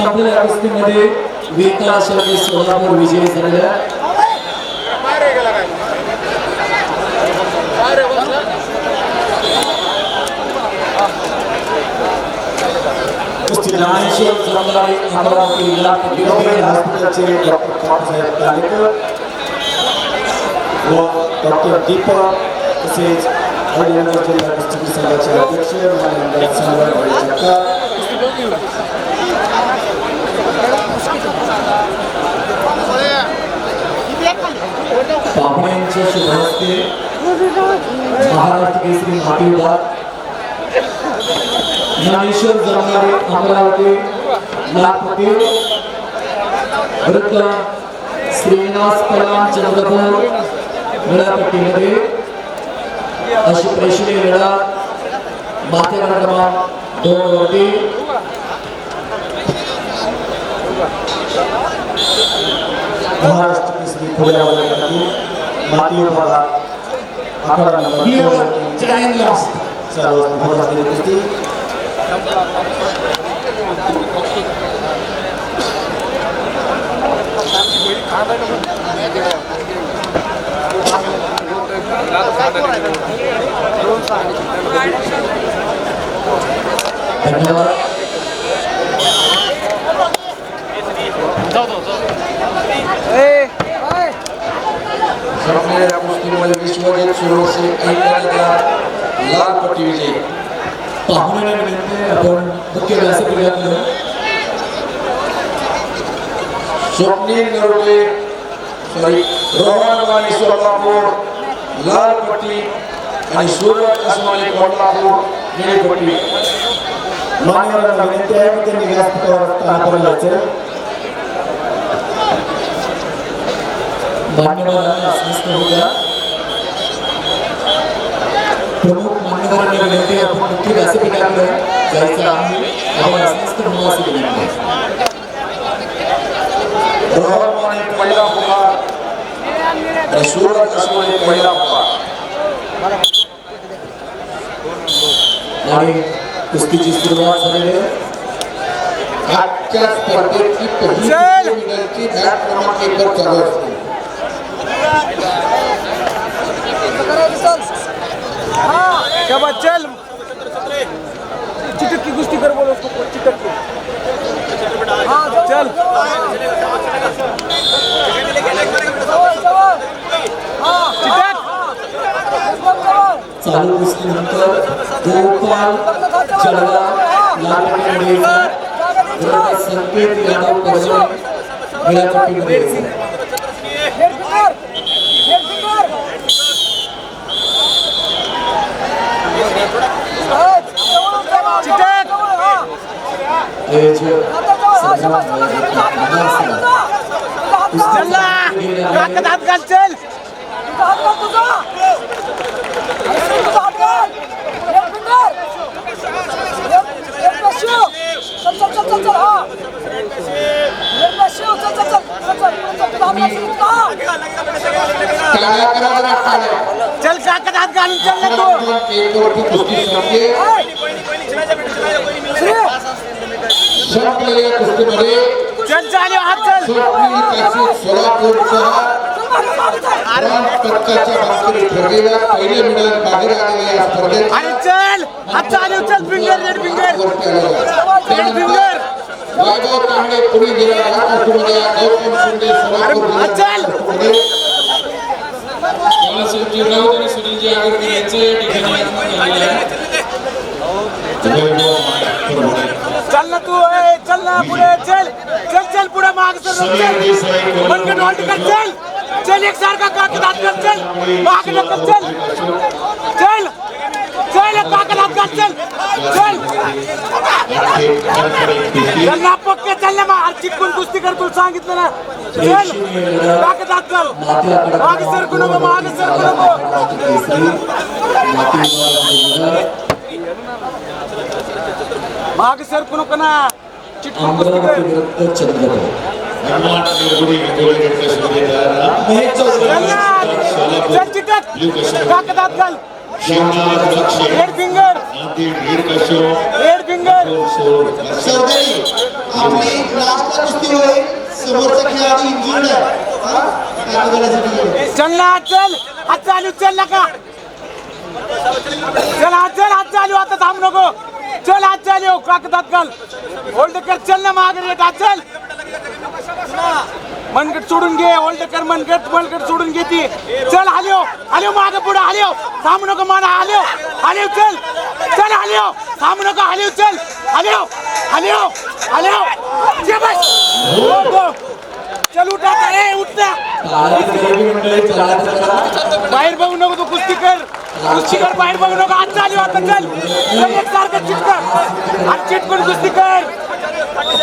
संपलेल्या कुस्तीमध्ये वेता शर्मी सोलापूर विजयी झालेल्या अमरावती व डॉक्टर दीपक तसेच जिल्हा कुस्ती संघाचे अध्यक्ष पाहुण्यांच्या शुभ हस्ते महाराष्ट्र केसरी माती विभाग ज्ञानेश्वर जमणारे अमरावती नागपती वृत्त श्रीनिवास कलाम चंद्रपूर वेळापट्टीमध्ये अशी प्रेक्षणीय वेळा माथेरा क्रमांक दोन वरती. महाराष्ट्र केसरी खुल्या মাটির বাজার আঠারো নম্বর চালু উপস্থিতি ধন্যবাদ सर्व महत्वाची कुस्ती धन्यवाद संपलेल्या कुस्तीमध्ये विश्वजित सुरवसे ऐकण्याचा लाल पट्टी विजयी पाहुण्यांना विनंती आहे, आपण मुख्य व्यासपीठातलं स्वप्नील नरोटे सॉरी रोहन वाणी सोलापूर लाल पट्टी आणि सूरज असमानी कोल्हापूर निळी पट्टी मान्यवरांना विनंती आहे की त्यांनी व्यासपीठावर स्थानापन्न व्हायचं मान्यवरांना प्रमुख मान्यवरांना विनंती आपण मुख्य व्यासपीठाकडे जायचं आहे आपण अस्वस्थ म्हणून विनंती आहे. पहिला पुकार सूरज असमानी पहिला पुकार आणि कुस्तीची सुरुवात झालेली आहे आजच्या स्पर्धेची पहिली सेमीफायनलची मॅच क्रमांक एक चालू। असते शाबाश चल. चिटक की कुस्ती कर बोलो उसको चिटक की चल. चिटक. चालू कुस्तीनंतर गोपाल जळगाव लालपट्टीमध्ये संकेत यादव परजणे वेळापट्टीमध्ये आयोजक संग्राम नगरसेवक. चल ना काकत हात घाल चल टाळ्या करा जरा, टाळ्या. चल काकत हात घालून चल ना तू पदकाच्या बाबतीत ठरलेला पहिले मेडल बाहेर आलेल्या या स्पर्धेत वैभव तांबडे पुढे गेला या कुस्तीमध्ये गौतम शिंदे सोलापूर हात चल. जिल्ह्यामध्ये बाळासाहेबजी राऊत आणि सुनीलजी आगरकर यांचं या ठिकाणी चल ना तू चल ना पुढे चल चल चल पुढे माग सर चल मनगट हॉल्ट कर चल चल एक सारखा काकत हात कर चल. माग ढकल चल. चल चल एक काकत हात कर चल. चल. चल ना पक्के चल ना मा चिटकून कुस्ती कर तुला सांगितलं ना. चल काकत हात कर माग सरकू नको माग सरकू नको. माग सरकू नको ना चिटकून कुस्ती कर चल ना चल चिटक. काकत हात घाल red finger red finger Chaudhari आपली लास्टला कुस्ती होईल समोरचा खेळाडू इंजुर्ड आहे. हा? कागदासाठी गेला. चल ना चल. हात चालू चल नका. चल हात चल हात चालू. आता थांब नको. चल हात चालू कागदात घाल. होल्ड कर चल ना मागे रेट आज चल. मनगट सोडून घे होल्ड कर मनगट मनगट सोडून घे चल हाल्यो हाल्यो मागे पुढे हाल्यो. थांब नको माना हाल्यो. हाल्यो चल. चल हाल्यो. थांब नको हाल्यो चल. हाल्यो हाल्यो हाल्यो. जे बस. हो, हो. चल उठा ए उठना बाहेर बघू नको तू कुस्ती कर. चिकट बाहेर बघू नका आज चालू आता चल. एक सारखं चिटक आणि चिटकून कुस्ती कर.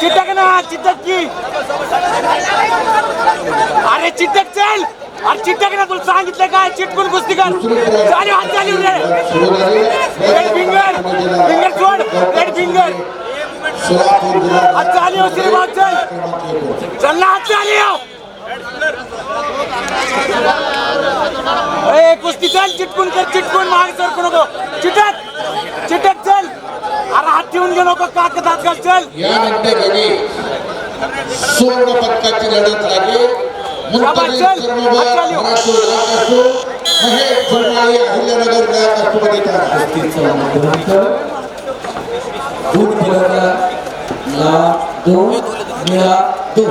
चिटक ना चिटक की. अरे चिटक चल. अरे चिटक ना तुला सांगितलं काय? चिटकून कुस्ती कर. चालू हात चालू रे. रेड फिंगर फिंगर सोड. रेड फिंगर हात चालू श्रीमान चल. चल ना हात चालू कुस्ती चल चिटकून कर चिटकून. मागे सरकू नको चिटक चिटक चल. अरे हात ठेवून घेऊ नको कागदात घाल चल. यानंतर सुवर्ण पदकाची लढत लागेल महेश अहिल्यानगरमध्ये दोन दोन निळा दोन.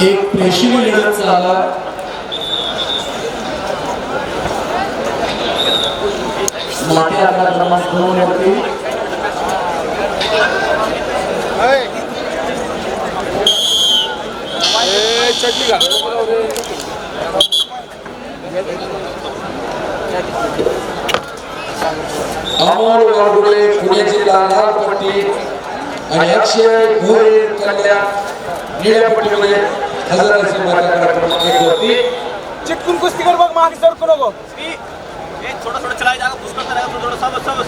एक प्रेक्षणीय लढत झाला माते आकडा क्रमांक दोन वरती अमोल वाडुळे पुणे जिल्हा लाल आणि अक्षय भोरे कल्याण निळ्या पट्टीमध्ये हजर असेल माझ्या क्रमांक एक वरती चिटकून कुस्ती कर बघ मागे सरकू नको. थोड़ा थोड़ा चलाया जाएगा पुश करता रहेगा थोड़ा सबस सबस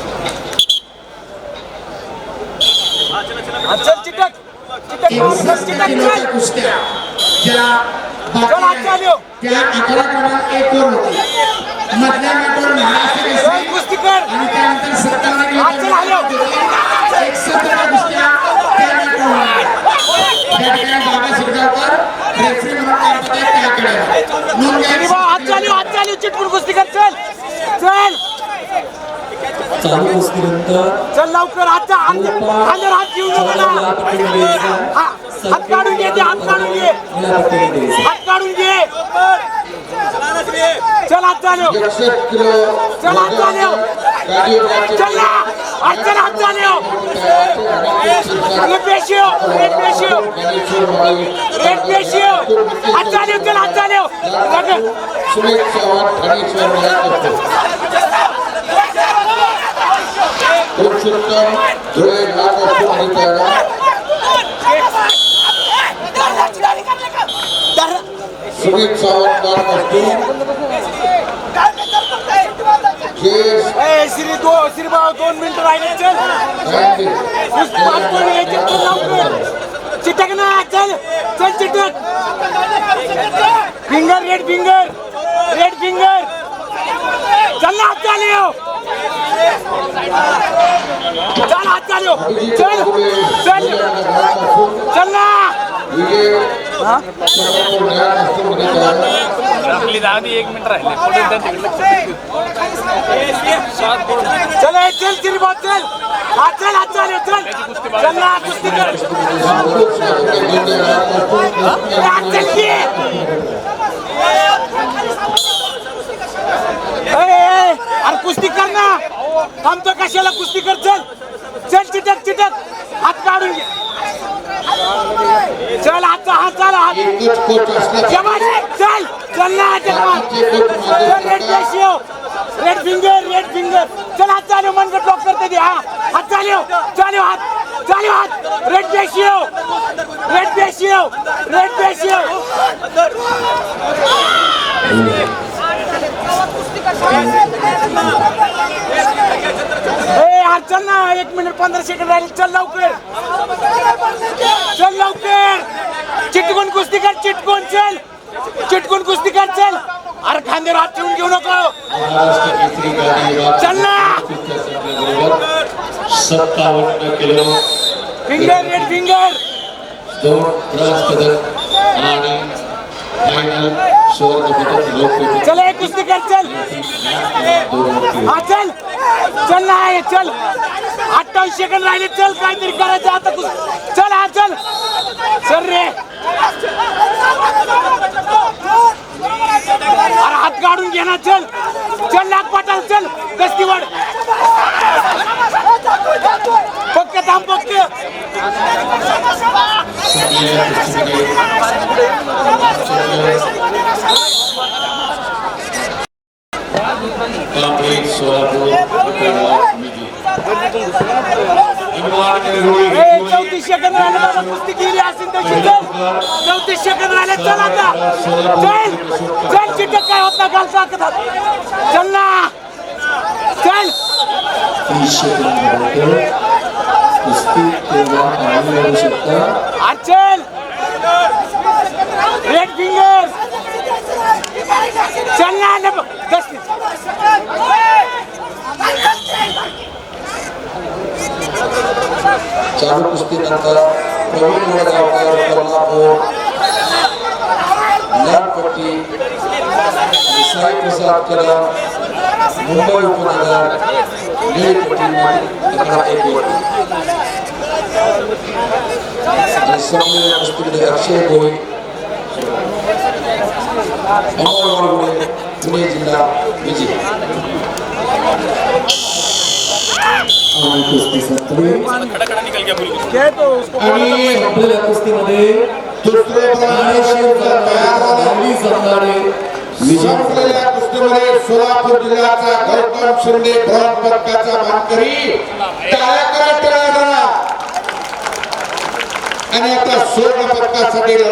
चलो चलो चल चिटक. चिटक चल कुस्त्या. ज्या चल चालू. त्या अकरा क्रमांक एक वर होती. मधल्या गटावर महाराष्ट्र चल केसरी कुस्ती कर. आणि त्यानंतर सत्तावन्न हात चल हॅलो किलो एक सतरा कुस्त्या त्या गटावर होणार. त्या ठिकाणी बाबा शिरगावकर रेफरी म्हणून काम करतात त्याकडे नोंद घ्या. श्रीभाऊ हात चालू हात चालू चिटकून कुस्ती कर चल. चल. चालू कुस्तीनंतर चल लवकर हात अंदर हात घेऊन नको ना हात काढून घे. हात काढून घे. हात काढून घे. चल हात चालू एकसष्ट किलो चल हात चालू पेशियो रेड पेशियो रेड पेशियो हात चालू चल पुरुषोत्तम धुळे असो मध्ये करा सुमित सावंत असतो श्री दो श्रीभाऊ दोन मिनिटं राहिले. चल चिटक ना चल चल चिटक. Finger red finger red finger. चल ना हात चालू चल हात चालू चल चल. चल ना. आपली सोलापूर एक मिनिट राहिले चल ए, चल चल हात चल हात चालू चल चल ना कुस्ती कर ए, चल की अरे कुस्ती कर ना थांबतो कशाला कुस्ती कर चल चल चिटक चिटक हात काढून घे चल हातचा हात? असला. जमाल चल चल ना चल रेड पेशियो रेड फिंगर रेड फिंगर चल हात चालू मन ब्लॉक करते दे हा. हात चालू चालू हात चालू हात. रेड पेशियो रेड पेशियो रेड पेशियो ए यार चल ना एक मिनिट पंधरा सेकंड राहिले. चल लवकर. चल लवकर. चिटकून कुस्ती कर चिटकून चल. चिटकून कुस्ती कर चल. अरे खांद्यावर हात ठेवून घेऊ नको. चल ना. सत्तावन्न किलो फिंगर रेड फिंगर दोन ब्रॉन्झ पदक आणि फायनल सुवर्ण पदक लोक चल एक कुस्ती कर चल. हा चल चल ना आहे चल अठ्ठावीस सेकंड राहिले चल काहीतरी करायचं आता तू चल हा चल चल रे अरे हात काढून घे ना चल चल नाग पाटाल चल कस्ती वाढ पक्क थांब पक्क चांगल्या कुस्तीमध्ये कांबळे सोलापूर चौतीस सेकंद राहिले कुस्ती केली असेल चौतीस सेकंद राहिले चल आता चल चल चिटक काय होत ना घाल चल ना चल कुस्ती चल रेड फिंगर्स चल ना न- कस्ती चालू कुस्तीनंतर प्रवीण वडगावकर कोल्हापूर लालपट्टी साई प्रसाद कदम मुंबई उपनगर निळपट्टी अकरा एक आणि संपलेल्या कुस्तीमध्ये अक्षय भोई अमोल पुणे जिल्हा विजय आणि कुस्ती कुस्तीमध्ये संपलेल्या कुस्तीमध्ये सोलापूर जिल्ह्याचा गौतम शिंदे ब्रॉन पदकाचा मानकरी टाळ्या आणि आता सुवर्ण पदकासाठी लढत